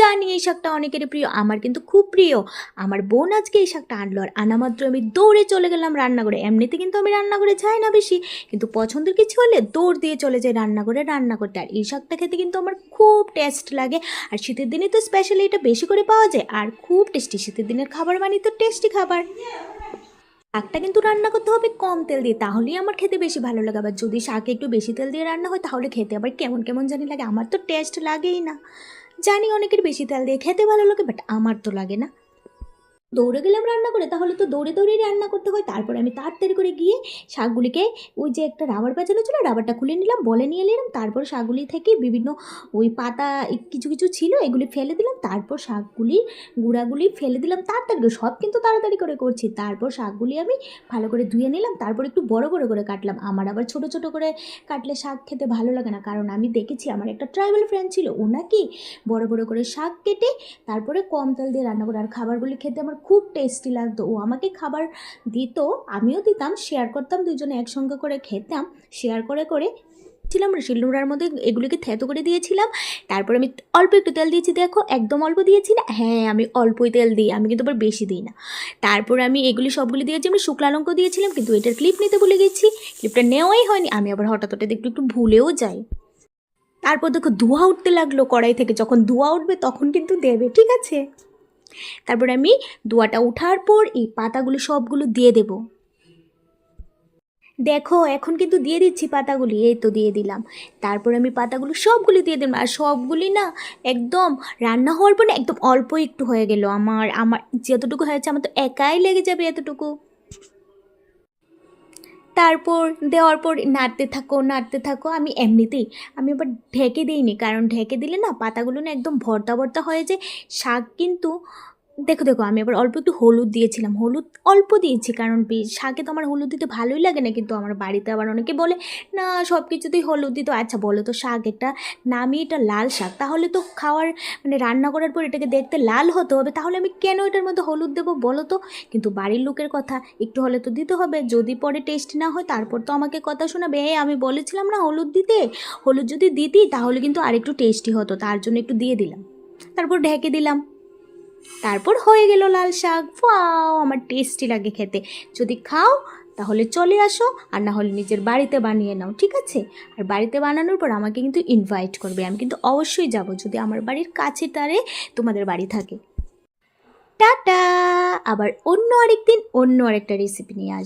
জানি এই শাকটা অনেকেরই প্রিয়, আমার কিন্তু খুব প্রিয়। আমার বোন আজকে এই শাকটা আনলো আর আনা মাত্র আমি দৌড়ে চলে গেলাম রান্নাঘরে। এমনিতে কিন্তু আমি রান্নাঘরে যাই না বেশি, কিন্তু পছন্দের কিছু হলে দৌড় দিয়ে চলে যাই রান্নাঘরে, রান্না করতে। আর এই শাকটা খেতে কিন্তু আমার খুব টেস্ট লাগে। আর শীতের দিনে তো স্পেশালি এটা বেশি করে পাওয়া যায়, আর খুব টেস্টি শীতের দিনের খাবার মানে তো টেস্টি খাবার। শাকটা কিন্তু রান্না করতে হবে কম তেল দিয়ে, তাহলেই আমার খেতে বেশি ভালো লাগে। আবার যদি শাকে একটু বেশি তেল দিয়ে রান্না হয়, তাহলে খেতে আবার কেমন কেমন জানি লাগে। আমার তো টেস্ট লাগেই না। জানি অনেকের বেশি তেল দিয়ে খেতে ভালো লাগে বাট আমার তো লাগে না। দৌড়ে গেলাম রান্না করে, তাহলে তো দৌড়ে দৌড়েই রান্না করতে হয়। তারপরে আমি তাড়াতাড়ি করে গিয়ে শাকগুলিকে ওই যে একটা রাবার পেঁচানো ছিল, রাবারটা খুলে নিলাম, বলে নিয়ে নিলাম তারপর শাকগুলি থেকে বিভিন্ন ওই পাতা কিছু কিছু ছিল, এগুলি ফেলে দিলাম, তারপর শাকগুলি গুঁড়াগুলি ফেলে দিলাম, তাড়াতাড়ি করে, সব কিন্তু তাড়াতাড়ি করে করছি। তারপর শাকগুলি আমি ভালো করে ধুয়ে নিলাম, তারপর একটু বড় বড় করে কাটলাম। আমার আবার ছোট ছোট করে কাটলে শাক খেতে ভালো লাগে না, কারণ আমি দেখেছি আমার একটা ট্রাইবাল ফ্রেন্ড ছিল, ও নাকি বড় বড় করে শাক কেটে তারপরে কম তেল দিয়ে রান্না করে, আর খাবারগুলি খেতে আমার খুব টেস্টি লাগতো। ও আমাকে খাবার দিত, আমিও দিতাম শেয়ার করতাম দুজনে একসঙ্গে করে খেতাম শেয়ার করে করে ছিলাম শিলনোড়ার মধ্যে, এগুলিকে থেতো করে দিয়েছিলাম। তারপর আমি অল্প একটু তেল দিয়েছি, দেখো, একদম অল্প দিয়েছি না? হ্যাঁ আমি অল্পই তেল দিই, আমি কিন্তু আবার বেশি দিই না। তারপর আমি এগুলি সবগুলি দিয়েছি, আমি শুকলা লঙ্কা দিয়েছিলাম, কিন্তু এটার ক্লিপ নিতে ভুলে গেছি। ক্লিপটা নেওয়াই হয়নি, আমি আবার হঠাৎ হঠাৎ একটু একটু ভুলেও যাই। তারপর দেখো, ধোঁয়া উঠতে লাগল কড়াই থেকে, যখন ধোঁয়া উঠবে তখন কিন্তু দেবে, ঠিক আছে? তারপর আমি দোয়াটা ওঠার পর এই পাতাগুলো সবগুলো দিয়ে দেব। দেখো, এখন কিন্তু দিয়ে দিচ্ছি পাতাগুলি, এই তো দিয়ে দিলাম। তারপর আমি পাতাগুলো সবগুলি দিয়ে দিলাম। আর সবগুলি না একদম রান্না হওয়ার পর না একদম অল্প একটু হয়ে গেল। আমার আমার যতটুকু হয়েছে আমার তো একাই লেগে যাবে এতটুকু। তারপর দেওয়ার পর নাড়তে থাকো নাড়তে থাকো, আমি এমনিতেই, আমি আবার ঢেকে দিইনি, কারণ ঢেকে দিলে না পাতাগুলো না একদম ভর্তা ভর্তা হয়ে যায়। শাক কিন্তু দেখো দেখো, আমি আবার অল্প একটু হলুদ দিয়েছিলাম। হলুদ অল্প দিয়েছি কারণ শাকে তো আমার হলুদ দিতে ভালোই লাগে না, কিন্তু আমার বাড়িতে আবার অনেকে বলে, না সব কিছুতেই হলুদ দিত আচ্ছা বলো তো, শাক এটা নামই এটা লাল শাক, তাহলে তো খাওয়ার মানে রান্না করার পর এটাকে দেখতে লাল হতে হবে, তাহলে আমি কেন এটার মধ্যে হলুদ দেবো, বলো তো? কিন্তু বাড়ির লোকের কথা, একটু হলে তো দিতে হবে, যদি পরে টেস্ট না হয়, তারপর তো আমাকে কথা শোনাবে হ্যাঁ আমি বলেছিলাম না হলুদ দিতে? হলুদ যদি দিতি, তাহলে কিন্তু আরেকটু টেস্টি হতো। তার জন্য একটু দিয়ে দিলাম। তারপর ঢেকে দিলাম। তারপর হয়ে গেল লাল শাক। ফাও আমার টেস্টি লাগে খেতে। যদি খাও, তাহলে চলে আসো, আর না হলে নিজের বাড়িতে বানিয়ে নাও, ঠিক আছে? আর বাড়িতে বানানোর পর আমাকে কিন্তু ইনভাইট করবে। আমি কিন্তু অবশ্যই যাব, যদি আমার বাড়ির কাছে তারে তোমাদের বাড়ি থাকে। টাটা! আবার অন্য আরেকদিন অন্য আরেকটা রেসিপি নিয়ে আসব